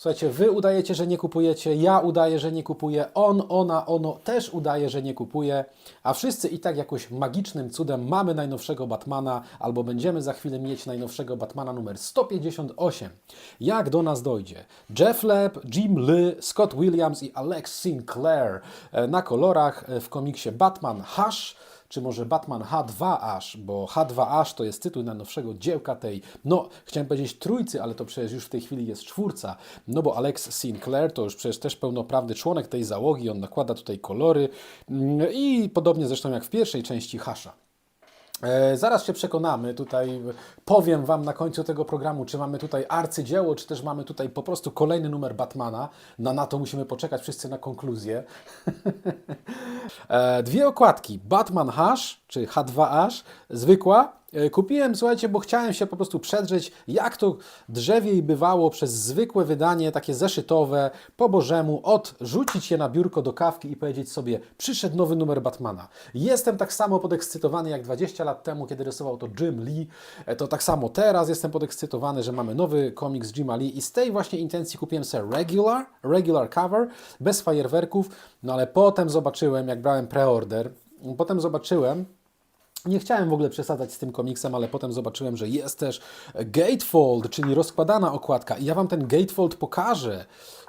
Słuchajcie, wy udajecie, że nie kupujecie, ja udaję, że nie kupuję, on, ona, ono też udaje, że nie kupuje, a wszyscy i tak jakoś magicznym cudem mamy najnowszego Batmana, albo będziemy za chwilę mieć najnowszego Batmana numer 158. Jak do nas dojdzie? Jeff Leb, Jim Lee, Scott Williams i Alex Sinclair e, na kolorach e, w komiksie Batman Hush czy może Batman H2 Ash, bo H2 Ash to jest tytuł najnowszego dziełka tej, no chciałem powiedzieć trójcy, ale to przecież już w tej chwili jest czwórca, no bo Alex Sinclair to już przecież też pełnoprawny członek tej załogi, on nakłada tutaj kolory mm, i podobnie zresztą jak w pierwszej części Hasha. E, Zaraz się przekonamy, tutaj powiem Wam na końcu tego programu, czy mamy tutaj arcydzieło, czy też mamy tutaj po prostu kolejny numer Batmana. Na, na to musimy poczekać wszyscy na konkluzję. E, Dwie okładki, Batman Hash, czy H2 Ash, zwykła. E, Kupiłem, słuchajcie, bo chciałem się po prostu przedrzeć, jak to drzewiej bywało przez zwykłe wydanie, takie zeszytowe, po bożemu, odrzucić je na biurko do kawki i powiedzieć sobie, przyszedł nowy numer Batmana. Jestem tak samo podekscytowany jak 20 lat temu, kiedy rysował to Jim Lee. E, To tak samo teraz jestem podekscytowany, że mamy nowy komiks Jima Lee i z tej właśnie intencji kupiłem sobie regular, regular cover, bez fajerwerków, no ale potem zobaczyłem, jak brałem preorder, potem zobaczyłem, nie chciałem w ogóle przesadzać z tym komiksem, ale potem zobaczyłem, że jest też gatefold, czyli rozkładana okładka. I ja Wam ten gatefold pokażę.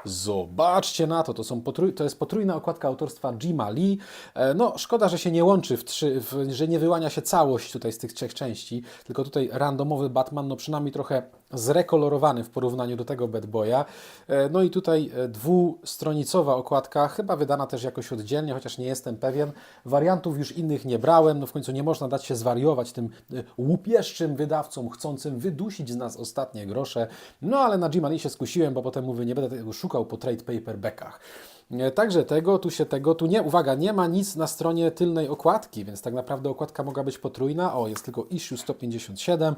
Zobaczcie na to, to, są potrój, to jest potrójna okładka autorstwa Jima Lee. E, No, szkoda, że się nie łączy, w trzy, w, że nie wyłania się całość tutaj z tych trzech części, tylko tutaj randomowy Batman, no przynajmniej trochę zrekolorowany w porównaniu do tego Bad Boya. E, No i tutaj e, dwustronicowa okładka, chyba wydana też jakoś oddzielnie, chociaż nie jestem pewien. Wariantów już innych nie brałem, no w końcu nie można dać się zwariować tym e, łupieszczym wydawcom, chcącym wydusić z nas ostatnie grosze. No ale na Lee się skusiłem, bo potem mówię, nie będę tego szukał po trade paperbackach. E, Także tego, tu się tego, tu nie, uwaga, nie ma nic na stronie tylnej okładki, więc tak naprawdę okładka mogła być potrójna. O, jest tylko issue 157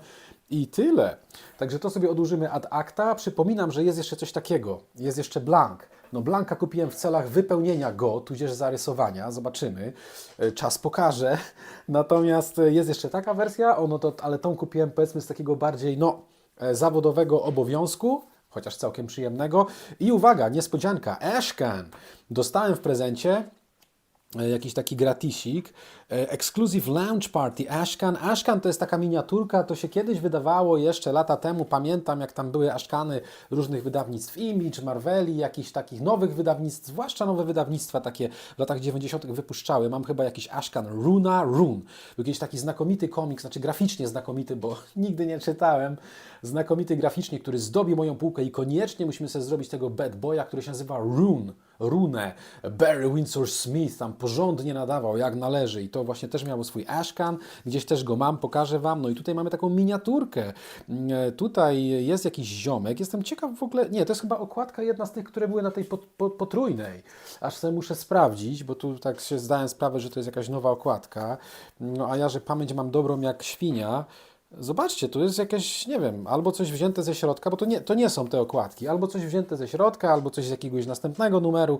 i tyle. Także to sobie odłożymy ad acta. Przypominam, że jest jeszcze coś takiego. Jest jeszcze blank. No blanka kupiłem w celach wypełnienia go, tudzież zarysowania. Zobaczymy. E, Czas pokaże. Natomiast e, jest jeszcze taka wersja, ono to, ale tą kupiłem powiedzmy z takiego bardziej, no, zawodowego obowiązku chociaż całkiem przyjemnego. I uwaga, niespodzianka, Ashcan. Dostałem w prezencie e, jakiś taki gratisik, Exclusive Lounge Party Ashcan. Ashcan to jest taka miniaturka, to się kiedyś wydawało jeszcze lata temu, pamiętam jak tam były Ashcany różnych wydawnictw Image, Marveli, jakichś takich nowych wydawnictw, zwłaszcza nowe wydawnictwa takie w latach 90. wypuszczały. Mam chyba jakiś Ashcan Runa Rune. Był jakiś taki znakomity komiks, znaczy graficznie znakomity, bo nigdy nie czytałem. Znakomity graficznie, który zdobi moją półkę i koniecznie musimy sobie zrobić tego Bad Boya, który się nazywa Rune. Rune. Barry Windsor Smith tam porządnie nadawał, jak należy. I to właśnie też miało swój Ashcan. Gdzieś też go mam, pokażę Wam. No i tutaj mamy taką miniaturkę. E, Tutaj jest jakiś ziomek. Jestem ciekaw w ogóle... Nie, to jest chyba okładka jedna z tych, które były na tej pot, po, potrójnej. Aż sobie muszę sprawdzić, bo tu tak się zdałem sprawę, że to jest jakaś nowa okładka. No a ja, że pamięć mam dobrą jak świnia, Zobaczcie, tu jest jakieś, nie wiem, albo coś wzięte ze środka, bo to nie, to nie są te okładki, albo coś wzięte ze środka, albo coś z jakiegoś następnego numeru.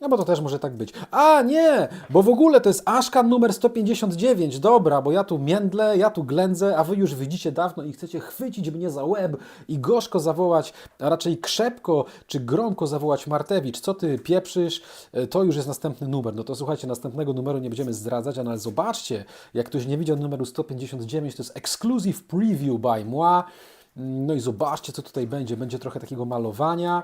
No bo to też może tak być. A nie, bo w ogóle to jest Ashkan numer 159. Dobra, bo ja tu międlę, ja tu ględzę, a wy już widzicie dawno i chcecie chwycić mnie za łeb i gorzko zawołać, a raczej krzepko czy gromko zawołać Martewicz. Co ty pieprzysz? E, To już jest następny numer. No to słuchajcie, następnego numeru nie będziemy zdradzać, ale zobaczcie, jak ktoś nie widział numeru 159, to jest exclusive preview by moi. No i zobaczcie, co tutaj będzie. Będzie trochę takiego malowania.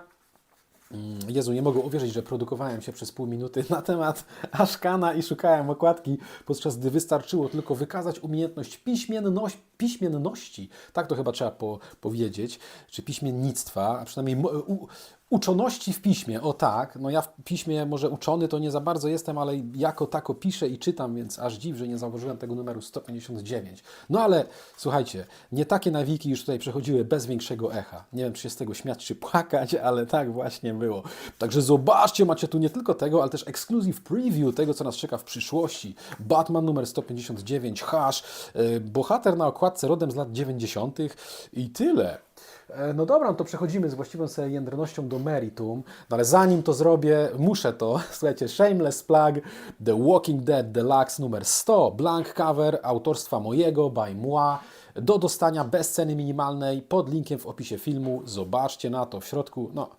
Mm, Jezu, nie mogę uwierzyć, że produkowałem się przez pół minuty na temat Ashkana i szukałem okładki, podczas gdy wystarczyło tylko wykazać umiejętność piśmienność, piśmienności, tak to chyba trzeba po, powiedzieć, czy piśmiennictwa, a przynajmniej u, uczoności w piśmie, o tak, no ja w piśmie może uczony to nie za bardzo jestem, ale jako tako piszę i czytam, więc aż dziw, że nie zauważyłem tego numeru 159. No ale słuchajcie, nie takie nawiki już tutaj przechodziły bez większego echa. Nie wiem, czy się z tego śmiać, czy płakać, ale tak właśnie było. Także zobaczcie, macie tu nie tylko tego, ale też exclusive preview tego, co nas czeka w przyszłości. Batman numer 159, Hash, yy, bohater na okładce rodem z lat 90. i tyle. E, No dobra, no to przechodzimy z właściwą sobie jędrnością do meritum, no ale zanim to zrobię, muszę to, słuchajcie, Shameless Plug, The Walking Dead Deluxe numer 100, blank cover autorstwa mojego, by moi, do dostania bez ceny minimalnej pod linkiem w opisie filmu. Zobaczcie na to w środku. No,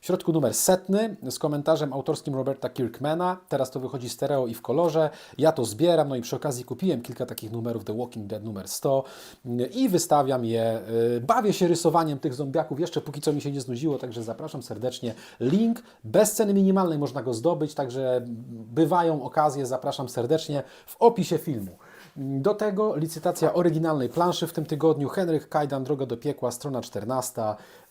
w środku numer setny z komentarzem autorskim Roberta Kirkmana. Teraz to wychodzi stereo i w kolorze. Ja to zbieram, no i przy okazji kupiłem kilka takich numerów The Walking Dead numer 100 i wystawiam je. Y, Bawię się rysowaniem tych zombiaków, jeszcze póki co mi się nie znudziło, także zapraszam serdecznie. Link bez ceny minimalnej można go zdobyć, także bywają okazje, zapraszam serdecznie w opisie filmu. Do tego licytacja oryginalnej planszy w tym tygodniu. Henryk Kajdan, Droga do piekła, strona 14,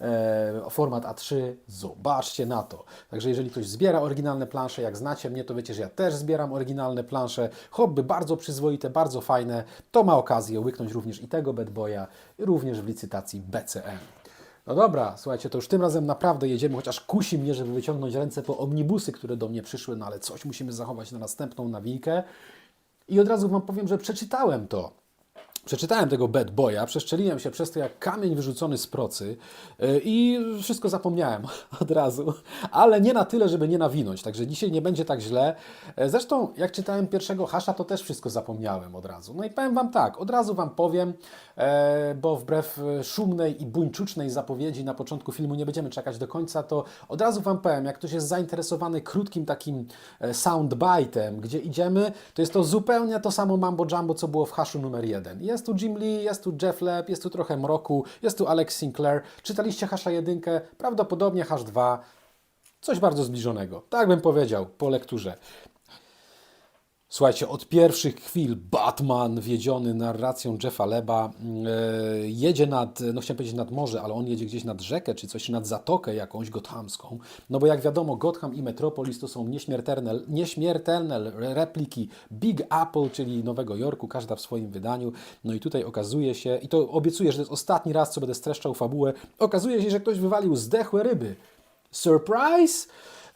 e, format A3. Zobaczcie na to. Także jeżeli ktoś zbiera oryginalne plansze, jak znacie mnie, to wiecie, że ja też zbieram oryginalne plansze. Hobby bardzo przyzwoite, bardzo fajne. To ma okazję łyknąć również i tego Bad Boya, również w licytacji BCM. No dobra, słuchajcie, to już tym razem naprawdę jedziemy, chociaż kusi mnie, żeby wyciągnąć ręce po omnibusy, które do mnie przyszły, no ale coś musimy zachować na następną nawijkę. I od razu Wam powiem, że przeczytałem to. Przeczytałem tego Bad Boya, przeszczeliłem się przez to jak kamień wyrzucony z procy yy, i wszystko zapomniałem od razu, ale nie na tyle, żeby nie nawinąć, także dzisiaj nie będzie tak źle. E, Zresztą jak czytałem pierwszego hasza, to też wszystko zapomniałem od razu. No i powiem Wam tak, od razu Wam powiem, e, bo wbrew e, szumnej i buńczucznej zapowiedzi na początku filmu nie będziemy czekać do końca, to od razu Wam powiem, jak ktoś jest zainteresowany krótkim takim e, soundbite'em, gdzie idziemy, to jest to zupełnie to samo mambo jumbo, co było w haszu numer jeden. Jest tu Jim Lee, jest tu Jeff Leb, jest tu trochę mroku, jest tu Alex Sinclair. Czytaliście hasza jedynkę? Prawdopodobnie hasz 2. Coś bardzo zbliżonego. Tak bym powiedział po lekturze. Słuchajcie, od pierwszych chwil Batman, wiedziony narracją Jeffa Leba, e, jedzie nad, no chciałem powiedzieć nad morze, ale on jedzie gdzieś nad rzekę czy coś, nad zatokę jakąś gothamską. No bo jak wiadomo, Gotham i Metropolis to są nieśmiertelne, nieśmiertelne repliki Big Apple, czyli Nowego Jorku, każda w swoim wydaniu. No i tutaj okazuje się, i to obiecuję, że to jest ostatni raz, co będę streszczał fabułę, okazuje się, że ktoś wywalił zdechłe ryby. Surprise!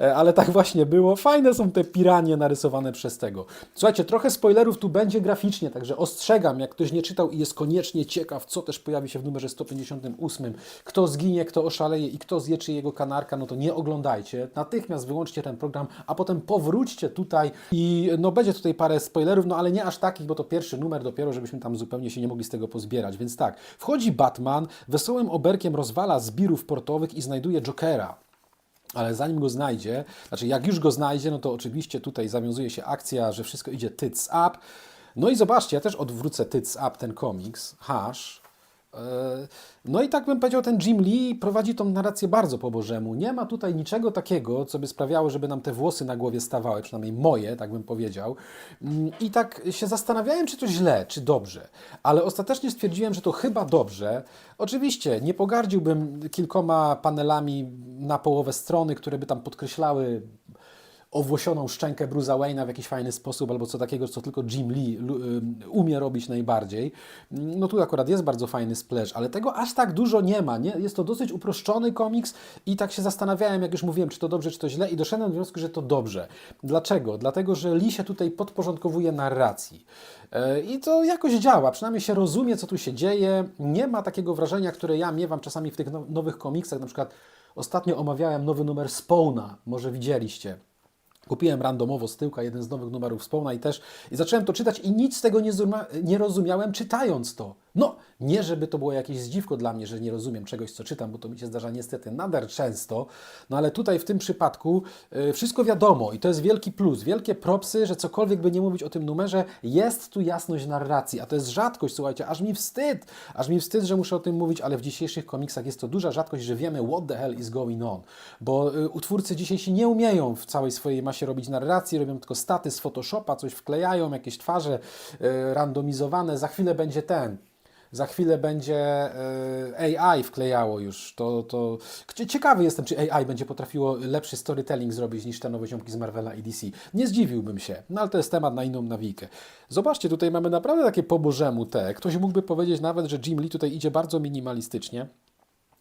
E, ale tak właśnie było. Fajne są te piranie narysowane przez tego. Słuchajcie, trochę spoilerów tu będzie graficznie, także ostrzegam, jak ktoś nie czytał i jest koniecznie ciekaw, co też pojawi się w numerze 158, kto zginie, kto oszaleje i kto zje jego kanarka, no to nie oglądajcie. Natychmiast wyłączcie ten program, a potem powróćcie tutaj i no będzie tutaj parę spoilerów, no ale nie aż takich, bo to pierwszy numer dopiero, żebyśmy tam zupełnie się nie mogli z tego pozbierać. Więc tak, wchodzi Batman, wesołym oberkiem rozwala zbirów portowych i znajduje Jokera. Ale zanim go znajdzie, znaczy jak już go znajdzie, no to oczywiście tutaj zawiązuje się akcja, że wszystko idzie tits up. No i zobaczcie, ja też odwrócę tits up ten komiks, hash. Yy, No i tak bym powiedział, ten Jim Lee prowadzi tą narrację bardzo po bożemu. Nie ma tutaj niczego takiego, co by sprawiało, żeby nam te włosy na głowie stawały, przynajmniej moje, tak bym powiedział. Mm, I tak się zastanawiałem, czy to źle, czy dobrze. Ale ostatecznie stwierdziłem, że to chyba dobrze. Oczywiście nie pogardziłbym kilkoma panelami na połowę strony, które by tam podkreślały owłosioną szczękę Bruce'a Wayne'a w jakiś fajny sposób, albo co takiego, co tylko Jim Lee ym, umie robić najbardziej. No tu akurat jest bardzo fajny splash, ale tego aż tak dużo nie ma. Nie? Jest to dosyć uproszczony komiks i tak się zastanawiałem, jak już mówiłem, czy to dobrze, czy to źle i doszedłem do wniosku, że to dobrze. Dlaczego? Dlatego, że Lee się tutaj podporządkowuje narracji. E, I to jakoś działa, przynajmniej się rozumie, co tu się dzieje. Nie ma takiego wrażenia, które ja miewam czasami w tych now- nowych komiksach. Na przykład ostatnio omawiałem nowy numer Spawna, może widzieliście. Kupiłem randomowo z tyłka jeden z nowych numerów Spawna i też i zacząłem to czytać i nic z tego nie, nie rozumiałem czytając to. No, nie żeby to było jakieś zdziwko dla mnie, że nie rozumiem czegoś, co czytam, bo to mi się zdarza niestety nader często, no ale tutaj w tym przypadku y, wszystko wiadomo i to jest wielki plus, wielkie propsy, że cokolwiek by nie mówić o tym numerze, jest tu jasność narracji, a to jest rzadkość, słuchajcie, aż mi wstyd, aż mi wstyd, że muszę o tym mówić, ale w dzisiejszych komiksach jest to duża rzadkość, że wiemy what the hell is going on, bo y, utwórcy dzisiaj się nie umieją w całej swojej masie robić narracji, robią tylko staty z Photoshopa, coś wklejają, jakieś twarze y, randomizowane, za chwilę będzie ten, za chwilę będzie e, AI wklejało już. To, to... Cie- Ciekawy jestem, czy AI będzie potrafiło lepszy storytelling zrobić niż te nowe ziomki z Marvela i DC. Nie zdziwiłbym się, no ale to jest temat na inną nawijkę. Zobaczcie, tutaj mamy naprawdę takie po bożemu te. Ktoś mógłby powiedzieć nawet, że Jim Lee tutaj idzie bardzo minimalistycznie.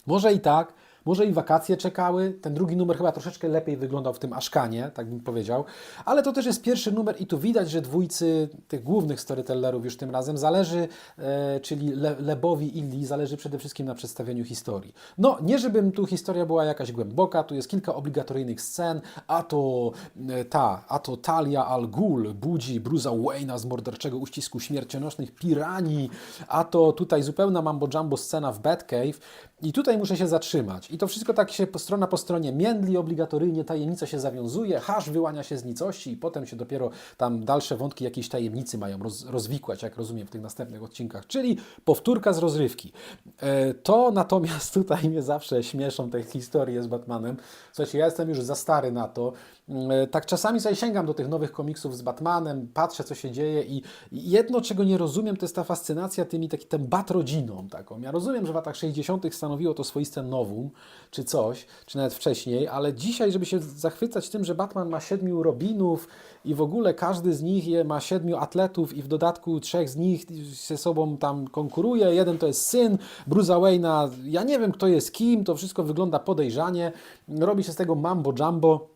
Może i tak, może i wakacje czekały. Ten drugi numer chyba troszeczkę lepiej wyglądał w tym Aszkanie, tak bym powiedział. Ale to też jest pierwszy numer i tu widać, że dwójcy tych głównych storytellerów już tym razem zależy, e, czyli Le, Lebowi i Lee, zależy przede wszystkim na przedstawieniu historii. No, nie żebym tu historia była jakaś głęboka, tu jest kilka obligatoryjnych scen, a to e, ta, a to Talia Al Ghul budzi Bruce'a Wayne'a z morderczego uścisku śmiercionośnych piranii, a to tutaj zupełna mambo jumbo scena w Batcave i tutaj muszę się zatrzymać. I to wszystko tak się strona po stronie międli, obligatoryjnie tajemnica się zawiązuje, hasz wyłania się z nicości i potem się dopiero tam dalsze wątki jakiejś tajemnicy mają roz, rozwikłać, jak rozumiem w tych następnych odcinkach, czyli powtórka z rozrywki. E, to natomiast tutaj mnie zawsze śmieszą te historie z Batmanem. Słuchajcie, ja jestem już za stary na to. E, Tak czasami sobie sięgam do tych nowych komiksów z Batmanem, patrzę co się dzieje i i jedno czego nie rozumiem to jest ta fascynacja tymi taki, tym Batrodziną taką. Ja rozumiem, że w latach 60. stanowiło to swoiste nowum, czy coś, czy nawet wcześniej, ale dzisiaj, żeby się zachwycać tym, że Batman ma siedmiu Robinów i w ogóle każdy z nich je, ma siedmiu atletów i w dodatku trzech z nich ze sobą tam konkuruje, jeden to jest syn Bruce'a Wayne'a, ja nie wiem kto jest kim, to wszystko wygląda podejrzanie, robi się z tego mambo jumbo.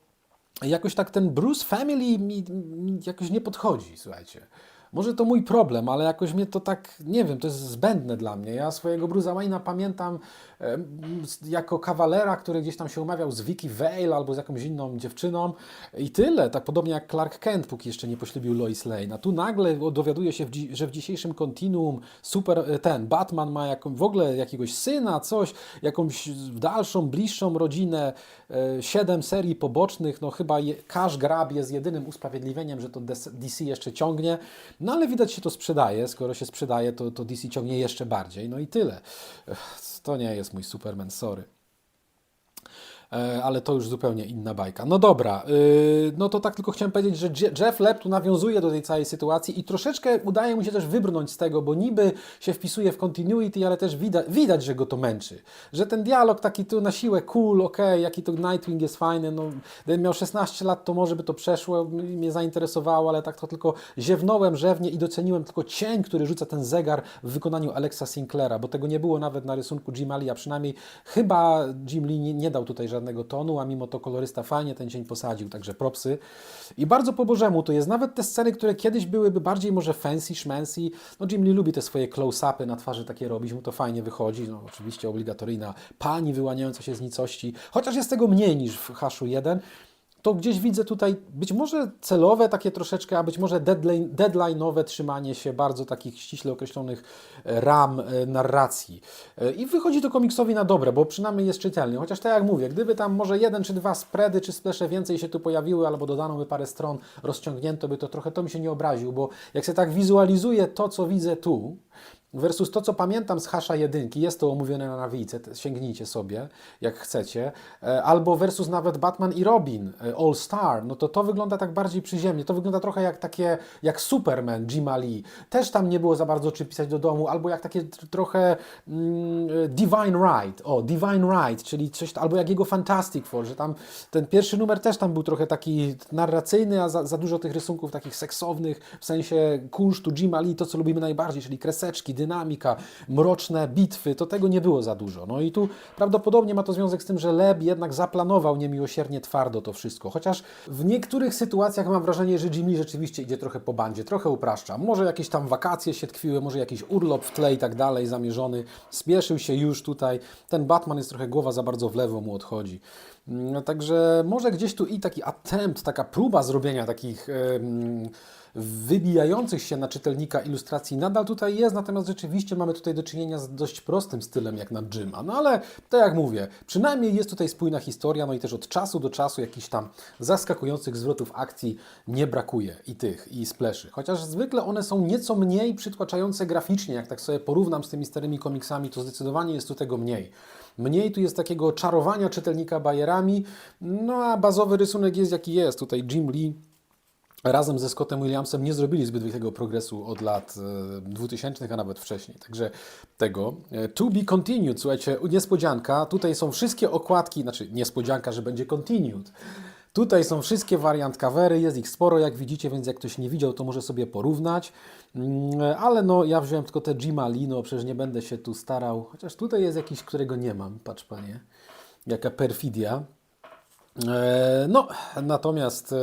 Jakoś tak ten Bruce Family mi, jakoś nie podchodzi, słuchajcie. Może to mój problem, ale jakoś mnie to tak, nie wiem, to jest zbędne dla mnie. Ja swojego Bruce'a Wayne'a pamiętam e, jako kawalera, który gdzieś tam się umawiał z Vicky Vale albo z jakąś inną dziewczyną i tyle. Tak podobnie jak Clark Kent, póki jeszcze nie poślubił Lois Lane. A tu nagle dowiaduje się, w że w dzisiejszym kontinuum super, e, ten Batman ma jaką, w ogóle jakiegoś syna, coś, jakąś dalszą, bliższą rodzinę, e, siedem serii pobocznych, no chyba je, Cash Grab jest jedynym usprawiedliwieniem, że to DC jeszcze ciągnie, no ale widać się to sprzedaje, skoro się sprzedaje, to, to DC ciągnie jeszcze bardziej, no i tyle. To nie jest mój Superman, sorry. E, ale to już zupełnie inna bajka. No dobra, yy, no to tak tylko chciałem powiedzieć, że Je- Jeff Leb tu nawiązuje do tej całej sytuacji i troszeczkę udaje mu się też wybrnąć z tego, bo niby się wpisuje w continuity, ale też widać, widać że go to męczy. Że ten dialog taki tu na siłę cool, okej, jaki to Nightwing jest fajny, no gdybym miał 16 lat, to może by to przeszło, mnie zainteresowało, ale tak to tylko ziewnąłem rzewnie i doceniłem tylko cień, który rzuca ten zegar w wykonaniu Alexa Sinclaira, bo tego nie było nawet na rysunku Jim Lee, a przynajmniej chyba Jim Lee nie, nie dał tutaj żadnego tonu, a mimo to kolorysta fajnie ten cień posadził, także propsy. I bardzo po bożemu to jest. Nawet te sceny, które kiedyś byłyby bardziej może fancy, szmancy, no Jim Lee lubi te swoje close-upy na twarzy takie robić, mu to fajnie wychodzi, no oczywiście obligatoryjna pani wyłaniająca się z nicości, chociaż jest tego mniej niż w Haszu 1, to gdzieś widzę tutaj być może celowe takie troszeczkę, a być może deadline, deadline'owe trzymanie się bardzo takich ściśle określonych e, ram e, narracji. E, I wychodzi to komiksowi na dobre, bo przynajmniej jest czytelny. Chociaż tak jak mówię, gdyby tam może jeden czy dwa spready czy splesze więcej się tu pojawiły, albo dodano by parę stron, rozciągnięto by to trochę, to mi się nie obraził, bo jak się tak wizualizuję to, co widzę tu, Versus to, co pamiętam z Hasza jedynki, jest to omówione na nawijce, sięgnijcie sobie, jak chcecie. E, Albo versus nawet Batman i Robin, e, All Star, no to to wygląda tak bardziej przyziemnie. To wygląda trochę jak takie, jak Superman Jima Lee. Też tam nie było za bardzo czy pisać do domu, albo jak takie tr- trochę mm, e, Divine Right, o, Divine Right, czyli coś, albo jak jego Fantastic Four, że tam ten pierwszy numer też tam był trochę taki narracyjny, a za, za dużo tych rysunków takich seksownych, w sensie kunsztu Jima Lee, to co lubimy najbardziej, czyli kreseczki, dynamika, mroczne bitwy, to tego nie było za dużo. No i tu prawdopodobnie ma to związek z tym, że Leb jednak zaplanował niemiłosiernie twardo to wszystko, chociaż w niektórych sytuacjach mam wrażenie, że Jim Lee rzeczywiście idzie trochę po bandzie, trochę upraszcza. Może jakieś tam wakacje się tkwiły, może jakiś urlop w tle i tak dalej zamierzony, spieszył się już tutaj. Ten Batman jest trochę głowa za bardzo w lewo mu odchodzi. Mm, Także może gdzieś tu i taki attempt, taka próba zrobienia takich em, wybijających się na czytelnika ilustracji nadal tutaj jest, natomiast rzeczywiście mamy tutaj do czynienia z dość prostym stylem jak na Jima. No ale tak jak mówię, przynajmniej jest tutaj spójna historia, no i też od czasu do czasu jakichś tam zaskakujących zwrotów akcji nie brakuje i tych, i spleszy. Chociaż zwykle one są nieco mniej przytłaczające graficznie, jak tak sobie porównam z tymi starymi komiksami, to zdecydowanie jest tu tego mniej. Mniej tu jest takiego czarowania czytelnika bajerami, no a bazowy rysunek jest jaki jest. Tutaj Jim Lee razem ze Scottem Williamsem nie zrobili zbyt wielkiego progresu od lat e, 2000, a nawet wcześniej. Także tego. E, To be continued, słuchajcie, niespodzianka. Tutaj są wszystkie okładki, znaczy niespodzianka, że będzie continued. Tutaj są wszystkie wariant covery, jest ich sporo, jak widzicie, więc jak ktoś nie widział, to może sobie porównać. Mm, Ale no, ja wziąłem tylko te Jima Lee, no przecież nie będę się tu starał. Chociaż tutaj jest jakiś, którego nie mam, patrz panie. Jaka perfidia. E, No, natomiast e,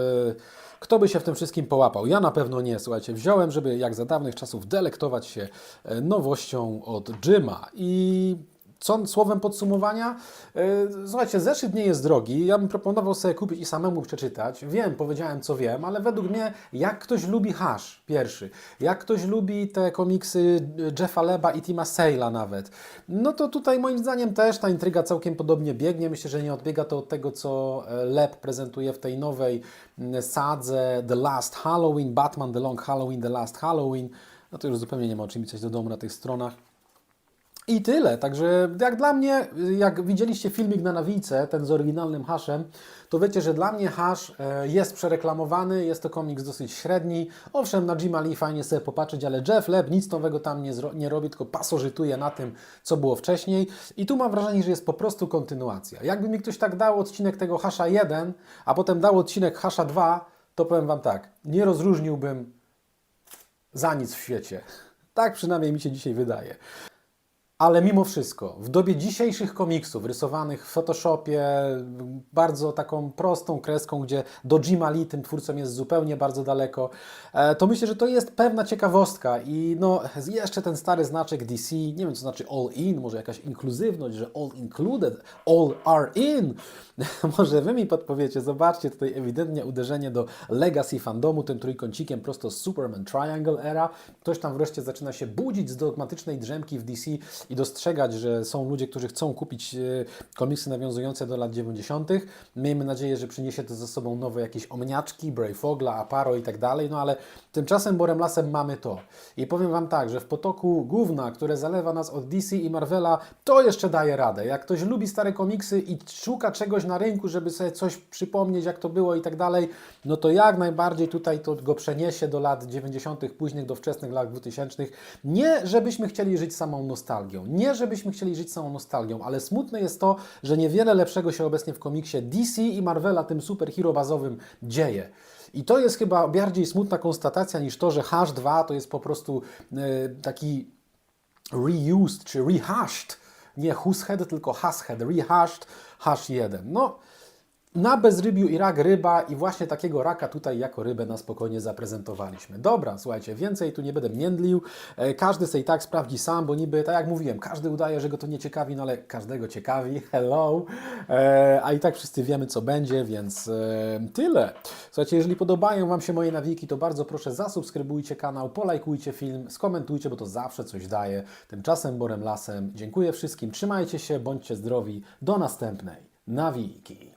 kto by się w tym wszystkim połapał? Ja na pewno nie, słuchajcie. Wziąłem, żeby jak za dawnych czasów delektować się e, nowością od Jima i co słowem podsumowania? E, Słuchajcie, zeszyt nie jest drogi. Ja bym proponował sobie kupić i samemu przeczytać. Wiem, powiedziałem co wiem, ale według mnie, jak ktoś lubi hash, pierwszy, jak ktoś lubi te komiksy Jeffa Leba i Tima Sale'a nawet, no to tutaj moim zdaniem też ta intryga całkiem podobnie biegnie. Myślę, że nie odbiega to od tego, co e, Leb prezentuje w tej nowej sadze The Last Halloween, Batman The Long Halloween, The Last Halloween. No to już zupełnie nie ma o czym pisać do domu na tych stronach. I tyle. Także jak dla mnie, jak widzieliście filmik na nawijce, ten z oryginalnym haszem, to wiecie, że dla mnie hasz e, jest przereklamowany, jest to komiks dosyć średni. Owszem, na Jima Lee fajnie sobie popatrzeć, ale Jeff Leb nic nowego tam nie, nie robi, tylko pasożytuje na tym, co było wcześniej. I tu mam wrażenie, że jest po prostu kontynuacja. Jakby mi ktoś tak dał odcinek tego hasza 1, a potem dał odcinek hasza 2, to powiem Wam tak, nie rozróżniłbym za nic w świecie. Tak przynajmniej mi się dzisiaj wydaje. Ale mimo wszystko, w dobie dzisiejszych komiksów rysowanych w Photoshopie, bardzo taką prostą kreską, gdzie do Jima Lee tym twórcom jest zupełnie bardzo daleko, e, to myślę, że to jest pewna ciekawostka i no jeszcze ten stary znaczek DC, nie wiem co znaczy all in, może jakaś inkluzywność, że all included, all are in. Może Wy mi podpowiecie, zobaczcie tutaj ewidentnie uderzenie do legacy fandomu, tym trójkącikiem prosto Superman Triangle Era. Ktoś tam wreszcie zaczyna się budzić z dogmatycznej drzemki w DC i dostrzegać, że są ludzie, którzy chcą kupić e, komiksy nawiązujące do lat 90. Miejmy nadzieję, że przyniesie to ze sobą nowe jakieś omniaczki, Brayfogla, Aparo i tak dalej, no ale tymczasem Borem Lasem mamy to. I powiem Wam tak, że w potoku gówna, które zalewa nas od DC i Marvela, to jeszcze daje radę. Jak ktoś lubi stare komiksy i szuka czegoś na rynku, żeby sobie coś przypomnieć, jak to było i tak dalej, no to jak najbardziej tutaj to go przeniesie do lat 90., późnych, do wczesnych lat 2000. Nie, żebyśmy chcieli żyć samą nostalgią, nie, żebyśmy chcieli żyć samą nostalgią, ale smutne jest to, że niewiele lepszego się obecnie w komiksie DC i Marvela, tym superhero bazowym, dzieje. I to jest chyba bardziej smutna konstatacja niż to, że Hash 2 to jest po prostu e, taki reused czy rehashed, nie Hushead, tylko Hashead, rehashed Hash 1. No, na bezrybiu i rak ryba i właśnie takiego raka tutaj jako rybę na spokojnie zaprezentowaliśmy. Dobra, słuchajcie, więcej tu nie będę międlił. E, Każdy sobie i tak sprawdzi sam, bo niby, tak jak mówiłem, każdy udaje, że go to nie ciekawi, no ale każdego ciekawi. Hello. E, A i tak wszyscy wiemy, co będzie, więc e, tyle. Słuchajcie, jeżeli podobają Wam się moje nawiki, to bardzo proszę zasubskrybujcie kanał, polajkujcie film, skomentujcie, bo to zawsze coś daje. Tymczasem Borem Lasem. Dziękuję wszystkim, trzymajcie się, bądźcie zdrowi. Do następnej nawiki.